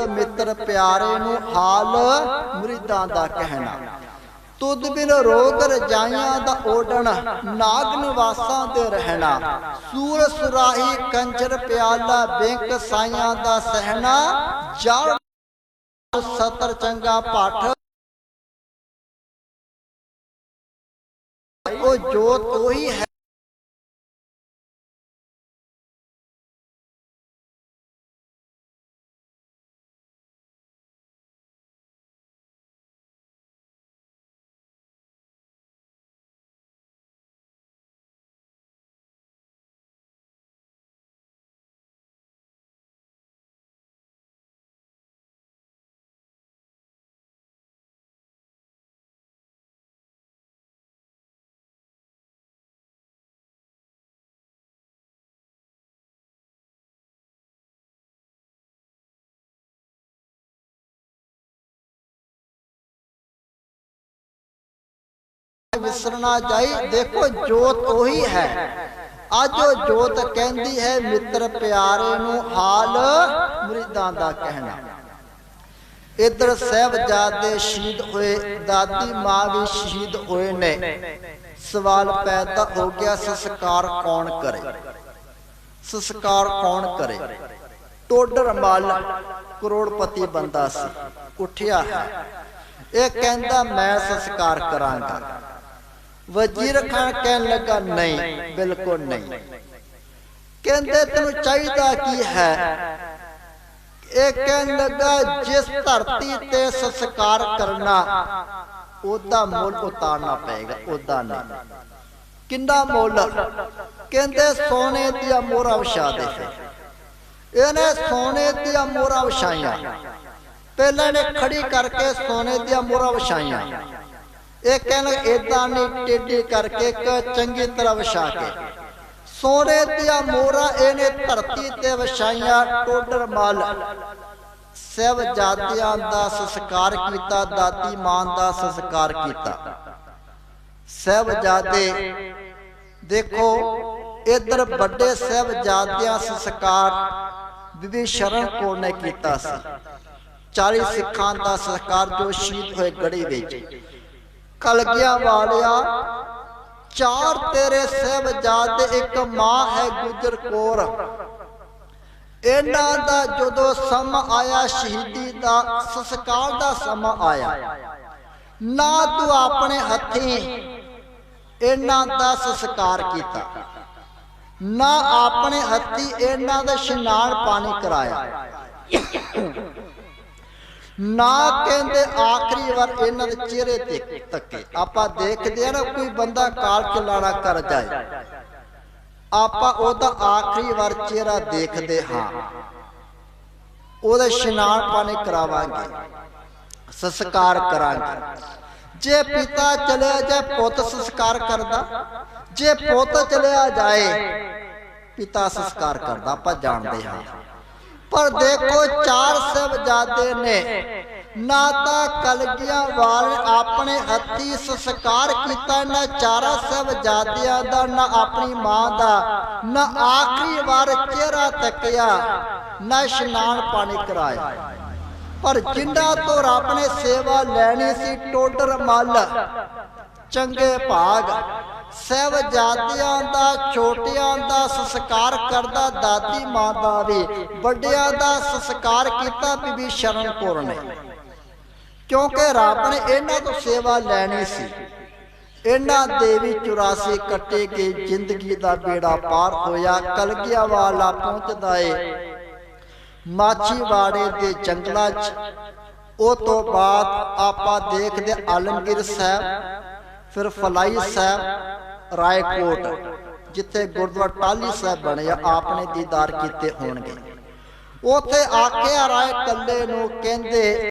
ਇੱਕ ਮਿੱਤਰ ਪਿਆਰੇ ਨੂੰ ਹਾਲ ਮੁਰੀਦਾਂ ਦਾ ਕਹਿਣਾ। ਤੁਧ ਬਿਨ ਰੋਗ ਰਜਾਈਆਂ ਦਾ ਓਡਣ ਨਾਗ ਨਿਵਾਸਾਂ ਦੇ ਰਹਿਣਾ। ਸੂਰ ਸੁਰਾਹੀ ਕੰਜਰ ਪਿਆਲਾ ਬੈਂਕ ਸਾਈਆਂ ਦਾ ਸਹਿਣਾ। ਜੜ ਸਤਰ ਚੰਗਾ ਪਾਠ। ਉਹ ਜੋਤ ਉਹੀ ਹੈ ਵਿਸਰਨਾ ਜਾਈ, ਦੇਖੋ ਜੋਤ ਉਹੀ ਹੈ। ਅੱਜ ਉਹ ਜੋਤ ਕਹਿੰਦੀ ਹੈ, ਮਿੱਤਰ ਪਿਆਰੇ ਨੂੰ ਹਾਲ ਮੁਰੀਦਾਂ ਦਾ ਕਹਿਣਾ। ਇਧਰ ਸਹਿਬਜ਼ਾਦੇ ਸ਼ਹੀਦ ਹੋਏ, ਦਾਦੀ ਮਾਂ ਵੀ ਸ਼ਹੀਦ ਹੋਏ ਨੇ। ਸਵਾਲ ਪੈਦਾ ਹੋ ਗਿਆ, ਸੰਸਕਾਰ ਕੌਣ ਕਰੇ? ਸੰਸਕਾਰ ਕੌਣ ਕਰੇ? ਟੋਡਰ ਮਲ ਕਰੋੜਪਤੀ ਬੰਦਾ ਸੀ, ਉੱਠਿਆ ਹੈ। ਇਹ ਕਹਿੰਦਾ, ਮੈਂ ਸੰਸਕਾਰ ਕਰਾਂਗਾ। ਵਜ਼ੀਰ ਖਾਨ ਕਹਿਣ ਲੱਗਾ ਨਹੀਂ ਬਿਲਕੁਲ ਨਹੀਂ। ਕਹਿੰਦੇ ਤੈਨੂੰ ਚਾਹੀਦਾ ਕੀ ਹੈ? ਇਹ ਕਹਿਣ ਲੱਗਾ ਜਿਸ ਧਰਤੀ ਤੇ ਸੰਸਕਾਰ ਕਰਨਾ ਉਹਦਾ ਮੁੱਲ ਉਤਾਰਨਾ ਪਏਗਾ ਉਹਦਾ ਨਹੀਂ। ਕਿੰਨਾ ਮੁੱਲ? ਕਹਿੰਦੇ ਸੋਨੇ ਦੀਆਂ ਮੋਹਰਾਂ ਵਿਛਾ ਦੇ। ਇਹਨੇ ਸੋਨੇ ਦੀਆਂ ਮੋਹਰਾਂ ਵਿਛਾਈਆਂ। ਪਹਿਲਾਂ ਨੇ ਖੜੀ ਕਰਕੇ ਸੋਨੇ ਦੀਆਂ ਮੋਹਰਾਂ ਵਿਛਾਈਆਂ। ਇਹ ਕਹਿਣ ਇਦਾਂ ਨਹੀਂ, ਟੇਢੀ ਕਰਕੇ ਇੱਕ ਚੰਗੀ ਤਰ੍ਹਾਂ ਵਿਛਾ ਕੇ। ਸੋਨੇ ਦੀਆਂ ਮੋਹਰਾਂ ਇਹਨੇ ਧਰਤੀ ਤੇ ਵਿਛਾਈਆਂ, ਟੋਡਰ ਮਲ। ਸਭ ਜਾਤੀਆਂ ਦਾ ਸੰਸਕਾਰ ਕੀਤਾ ਦਾਦੀ ਮਾਂ ਦਾ ਸੰਸਕਾਰ ਕੀਤਾ। ਸਭ ਜਾਦੇ ਦੇਖੋ, ਇਧਰ ਵੱਡੇ ਸਭ ਜਾਤੀਆਂ ਸੰਸਕਾਰ ਬੀਬੀ ਸ਼ਰਨ ਕੌਰ ਨੇ ਕੀਤਾ ਸੀ। 40 ਸਿੱਖਾਂ ਦਾ ਸੰਸਕਾਰ ਜੋ ਸ਼ਹੀਦ ਹੋਏ ਗੜੀ ਵਿੱਚ। ਕਲਗੀਆਂ ਵਾਲਿਆ ਚਾਰ ਤੇਰੇ ਸਹਿਬਜ਼ਾਦੇ ਇੱਕ ਮਾਂ ਹੈ ਗੁਜਰ ਕੌਰ। ਇਹਨਾਂ ਦਾ ਜਦੋਂ ਸਮਾਂ ਆਇਆ ਸ਼ਹੀਦੀ ਦਾ ਸੰਸਕਾਰ ਦਾ ਸਮਾਂ ਆਇਆ। ਨਾ ਤੂੰ ਆਪਣੇ ਹੱਥੀਂ ਇਹਨਾਂ ਦਾ ਸੰਸਕਾਰ ਕੀਤਾ। ਨਾ ਆਪਣੇ ਹੱਥੀ ਇਹਨਾਂ ਦਾ ਇਸ਼ਨਾਨ ਪਾਣੀ ਕਰਾਇਆ। ਨਾ ਕਹਿੰਦੇ ਆਖਰੀ ਵਾਰ ਇਹਨਾਂ ਦੇ ਚਿਹਰੇ ਤੇ ਤੱਕੇ ਆਪਾਂ ਦੇਖਦੇ ਆ ਨਾ ਕੋਈ ਬੰਦਾ ਕਾਲ ਚਲਾਣਾ ਕਰ ਜਾਏ। ਆਪਾਂ ਉਹਦਾ ਆਖਰੀ ਵਾਰ ਚਿਹਰਾ ਦੇਖਦੇ ਹਾਂ। ਉਹਦਾ ਇਸ਼ਨਾਨ ਪਾਣੀ ਕਰਾਵਾਂਗੇ। ਸੰਸਕਾਰ ਕਰਾਂਗੇ। ਜੇ ਪਿਤਾ ਚਲਿਆ ਜਾਏ ਪੁੱਤ ਸੰਸਕਾਰ ਕਰਦਾ, ਜੇ ਪੁੱਤ ਚਲਿਆ ਜਾਏ, ਪਿਤਾ ਸੰਸਕਾਰ ਕਰਦਾ, ਆਪਾਂ ਜਾਣਦੇ ਹਾਂ। ਪਰ ਦੇਖੋ ਚਾਰ ਸਹਿਬਜ਼ਾਦੇ ਨੇ। ਨਾ ਤਾਂ ਕਲਗੀਆਂ ਵਾਲੇ ਆਪਣੇ ਹੱਥੀ ਸੰਸਕਾਰ ਕੀਤਾ, ਨਾ ਚਾਰਾ ਸਹਿਬਜ਼ਾਦਿਆਂ ਦਾ, ਨਾ ਆਪਣੀ ਮਾਂ ਦਾ, ਨਾ ਆਖਰੀ ਵਾਰ ਚਿਹਰਾ ਤੱਕਿਆ, ਨਾ ਇਸ਼ਨਾਨ ਪਾਣੀ ਕਰਾਇਆ। ਪਰ ਜਿੰਨਾ ਤੋਂ ਰੱਬ ਨੇ ਸੇਵਾ ਲੈਣੀ ਸੀ, ਟੋਡਰ ਮੱਲ, ਚੰਗੇ ਭਾਗ। ਸਹਿਬਜ਼ਾਦਿਆਂ ਦਾ, ਛੋਟਿਆਂ ਦਾ ਸੰਸਕਾਰ ਕਰਦਾ ਦਾਦੀ ਮਾਂ ਦਾ ਵੀ, ਵੱਡਿਆਂ ਦਾ ਸੰਸਕਾਰ ਕੀਤਾ ਬੀਬੀ ਸ਼ਰਨ ਕੌਰ ਨੇ। ਕਿਉਂਕਿ ਰੱਬ ਨੇ ਇਹਨਾਂ ਤੋਂ ਸੇਵਾ ਲੈਣੀ ਸੀ। ਇਹਨਾਂ ਦੇ ਵੀ 84 ਕੱਟੇ ਕੇ ਜ਼ਿੰਦਗੀ ਦਾ ਬੇੜਾ ਪਾਰ ਹੋਇਆ, ਕਲਗੀਆਂ ਵਾਲਾ ਪਹੁੰਚਦਾ ਏ। ਮਾਛੀਵਾੜੇ ਦੇ ਜੰਗਲਾਂ 'ਚ, ਉਹ ਤੋਂ ਬਾਅਦ ਆਪਾਂ ਦੇਖਦੇ ਆਲਮਗੀਰ ਸਾਹਿਬ, ਫਿਰ ਫਲਾਈ ਸਾਹਿਬ ਰਾਏਕੋਟ, ਜਿੱਥੇ ਗੁਰਦੁਆਰਾ ਟਾਲੀ ਸਾਹਿਬ ਬਣਿਆ ਆਪਨੇ ਦੀਦਾਰ ਕੀਤੇ ਹੋਣਗੇ। ਉਥੇ ਆਖਿਆ ਰਾਏ ਕੱਲੇ ਨੂੰ ਕਹਿੰਦੇ